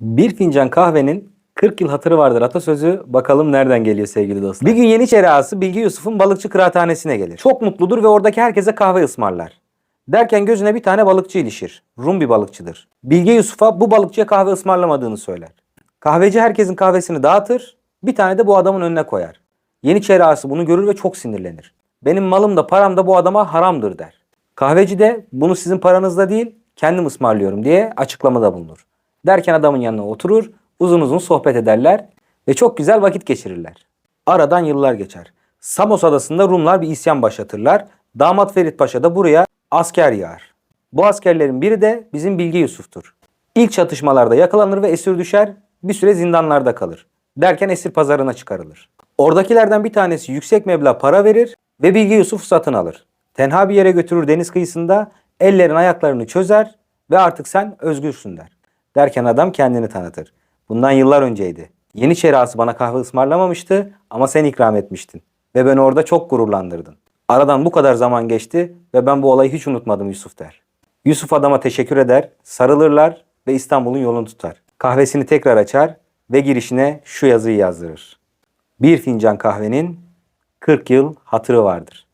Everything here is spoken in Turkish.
Bir fincan kahvenin 40 yıl hatırı vardır atasözü. Bakalım nereden geliyor sevgili dostlar. Bir gün Yeniçeri ağası Bilge Yusuf'un balıkçı kıraathanesine gelir. Çok mutludur ve oradaki herkese kahve ısmarlar. Derken gözüne bir tane balıkçı ilişir. Rum bir balıkçıdır. Bilge Yusuf'a bu balıkçıya kahve ısmarlamadığını söyler. Kahveci herkesin kahvesini dağıtır, bir tane de bu adamın önüne koyar. Yeniçeri ağası bunu görür ve çok sinirlenir. Benim malım da param da bu adama haramdır der. Kahveci de bunu sizin paranızda değil kendim ısmarlıyorum diye açıklamada bulunur. Derken adamın yanına oturur, uzun uzun sohbet ederler ve çok güzel vakit geçirirler. Aradan yıllar geçer. Samos adasında Rumlar bir isyan başlatırlar. Damat Ferit Paşa da buraya asker yağar. Bu askerlerin biri de bizim Bilge Yusuf'tur. İlk çatışmalarda yakalanır ve esir düşer, bir süre zindanlarda kalır. Derken esir pazarına çıkarılır. Oradakilerden bir tanesi yüksek meblağ para verir ve Bilge Yusuf satın alır. Tenha bir yere götürür deniz kıyısında, ellerin ayaklarını çözer ve artık sen özgürsün der. Derken adam kendini tanıtır. Bundan yıllar önceydi. Yeniçeri ağası bana kahve ısmarlamamıştı ama sen ikram etmiştin. Ve beni orada çok gururlandırdın. Aradan bu kadar zaman geçti ve ben bu olayı hiç unutmadım Yusuf der. Yusuf adama teşekkür eder, sarılırlar ve İstanbul'un yolunu tutar. Kahvesini tekrar açar ve girişine şu yazıyı yazdırır. Bir fincan kahvenin 40 yıl hatırı vardır.